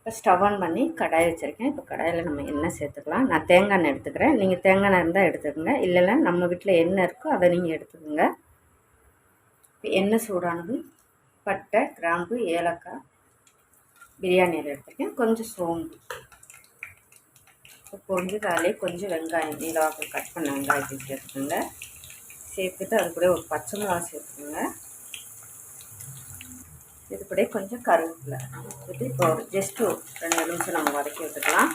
இப்போ stove on பண்ணி கடாய் வச்சுருக்கேன். இப்போ கடாயில் நம்ம எண்ணெய் சேர்த்துக்கலாம். நான் தேங்காய் எண்ணெய் எடுத்துக்கிறேன். நீங்கள் தேங்காய் எண்ணெய் இருந்தால் எடுத்துக்கோங்க. இல்லைன்னா நம்ம வீட்டில் என்ன இருக்கோ அதை நீங்கள் எடுத்துக்கோங்க. இப்போ எண்ணெய் சூடானது பட்டை கிராம்பு ஏலக்காய் பிரியாணியில் எடுத்துருக்கேன். கொஞ்சம் சோம்பு. இப்போ பொறிஞ்சதாலே கொஞ்சம் வெங்காயம் நீளவாக கட் பண்ண வெங்காயத்தை எடுத்துக்கோங்க. சேர்த்துட்டு அது கூட ஒரு பச்சை மிளகா சேர்த்துக்கோங்க. இது கூட கொஞ்சம் கருவேப்பிலை. இது இப்போ ஒரு ஜஸ்ட்டு ரெண்டு நிமிஷம் நம்ம வதக்கி விட்டுக்கலாம்.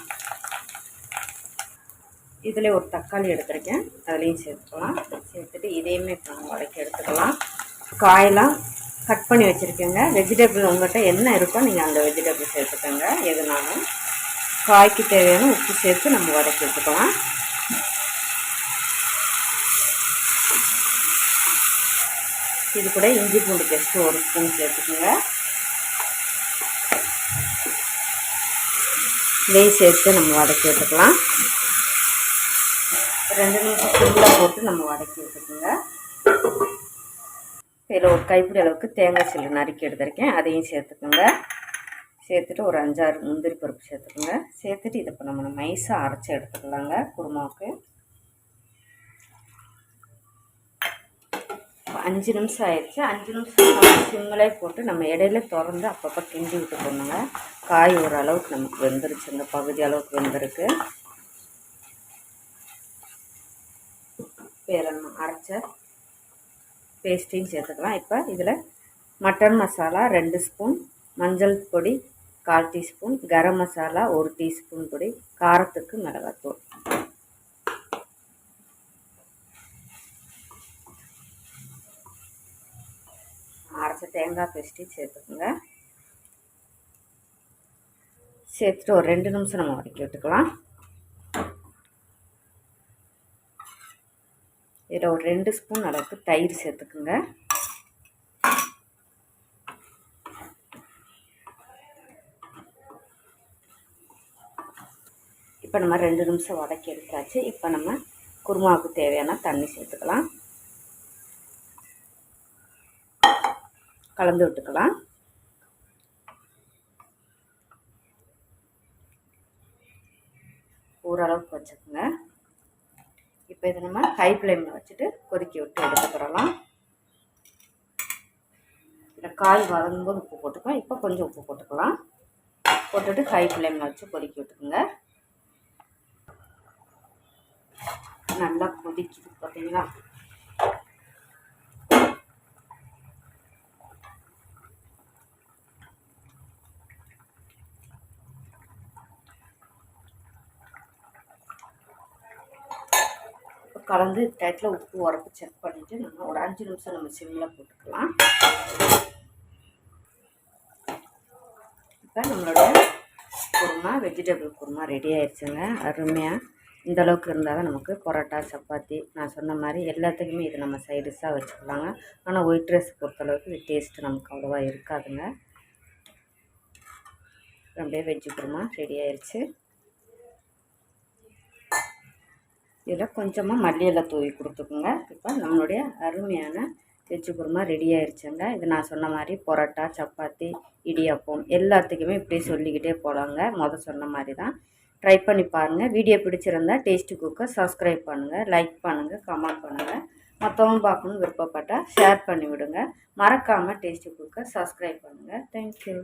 இதில் ஒரு தக்காளி எடுத்துருக்கேன். அதுலேயும் சேர்த்துக்கலாம். சேர்த்துட்டு இதையுமே இப்போ நம்ம வதக்கி எடுத்துக்கலாம். காயெல்லாம் கட் பண்ணி வச்சுருக்கேங்க. வெஜிடபிள் உங்கள்கிட்ட என்ன இருக்கோ நீங்கள் அந்த வெஜிடபிள் சேர்த்துக்கோங்க. எதுனாலும் காய்க்கு தேவையான உப்பு சேர்த்து நம்ம வதக்கி எடுத்துக்கலாம். இது கூட இஞ்சி பூண்டு பேஸ்ட்டு ஒரு ஸ்பூன் சேர்த்துக்கோங்க நெய் சேர்த்து நம்ம வதக்கி விட்டுக்கலாம் ரெண்டு நிமிஷம் ஃபுல்லாக போட்டு நம்ம வதக்கி விட்டுக்கோங்க இதில் ஒரு கைப்பிடி அளவுக்கு தேங்காய் சில்லு நறுக்கி எடுத்திருக்கேன். அதையும் சேர்த்துக்கோங்க. சேர்த்துட்டு ஒரு அஞ்சாறு முந்திரி பருப்பு சேர்த்துக்கோங்க. சேர்த்துட்டு இதை இப்போ நம்ம நைஸாக அரைச்சி எடுத்துக்கலாங்க குருமாவுக்கு. அஞ்சு நிமிஷம் ஆயிடுச்சு. அஞ்சு நிமிஷம் சிம்மலே போட்டு நம்ம இடையில திறந்து அப்பப்போ கிண்டி விட்டு போடணுங்க காய் ஓரளவுக்கு நமக்கு வெந்துருச்சு. இந்த பகுதி அளவுக்கு வெந்திருக்கு. வேறு நம்ம அரைச்ச பேஸ்ட்டையும் சேர்த்துக்கலாம். இப்போ இதில் மட்டன் மசாலா ரெண்டு ஸ்பூன் மஞ்சள் பொடி கால் டீஸ்பூன் கரம் மசாலா ஒரு டீஸ்பூன் பொடி காரத்துக்கு மிளகாத்தூள். அரைச்ச தேங்காய் பேஸ்ட்டி சேர்த்துக்கோங்க. சேர்த்துட்டு ஒரு ரெண்டு நிமிஷம் நம்ம வதக்கி விட்டுக்கலாம். இதில் ஒரு ரெண்டு ஸ்பூன் அளவுக்கு தயிர் சேர்த்துக்குங்க. இப்போ நம்ம ரெண்டு நிமிஷம் வதக்கி எடுத்தாச்சு. இப்போ நம்ம குருமாவுக்கு தேவையான தண்ணி சேர்த்துக்கலாம். கலந்து விட்டுக்கலாம். ஓரளவுக்கு வச்சுக்கோங்க. இப்போ இதை நம்ம ஹை ஃப்ளேமில் வச்சுட்டு கொதிக்க விட்டு எடுத்துக்கிறலாம் இந்த காய் வதங்கும்போது உப்பு போட்டுக்கலாம். இப்போ கொஞ்சம் உப்பு போட்டுக்கலாம். போட்டுட்டு ஹை ஃப்ளேமில் வச்சு கொதிக்க விட்டுக்குங்க. நல்லா கொதிக்குது பார்த்தீங்களா? கலந்து டயத்தில் உப்பு உரப்பு செக் பண்ணிவிட்டு நம்ம ஒரு அஞ்சு நிமிஷம் நம்ம சிம்மில் போட்டுக்கலாம். இப்போ நம்மளுடைய குருமா வெஜிடபிள் குருமா ரெடி ஆயிடுச்சுங்க. அருமையாக இந்த அளவுக்கு இருந்தால் தான் நமக்கு பரோட்டா சப்பாத்தி நான் சொன்ன மாதிரி எல்லாத்துக்குமே இது நம்ம சைடிஷாக வச்சுக்கலாங்க. ஆனால் ஒயிட் ரைஸ் பொறுத்தளவுக்கு இது டேஸ்ட்டு நமக்கு அவ்வளோவா இருக்காதுங்க. அப்படியே வெஜ்ஜு குருமா ரெடி ஆயிடுச்சு இதில் கொஞ்சமாக மல்லி தூவி கொடுத்துக்குங்க. இப்போ நம்மளுடைய அருமையான வெஜ்ஜு குருமா ரெடி ஆயிடுச்சுங்க இது நான் சொன்ன மாதிரி பரோட்டா சப்பாத்தி இடியாப்பம் எல்லாத்துக்குமே இப்படி சொல்லிக்கிட்டே போகலாங்க மொதல் சொன்ன மாதிரி தான். ட்ரை பண்ணி பாருங்கள் வீடியோ பிடிச்சிருந்தா டேஸ்ட்டு குக்கை சப்ஸ்கிரைப் பண்ணுங்கள் லைக் பண்ணுங்கள் கமெண்ட் பண்ணுங்கள் மற்றவங்க பார்க்கணுன்னு விருப்பப்பட்டால் ஷேர் பண்ணி விடுங்க மறக்காமல் டேஸ்ட்டு குக்கை சப்ஸ்கிரைப் பண்ணுங்கள் தேங்க்யூ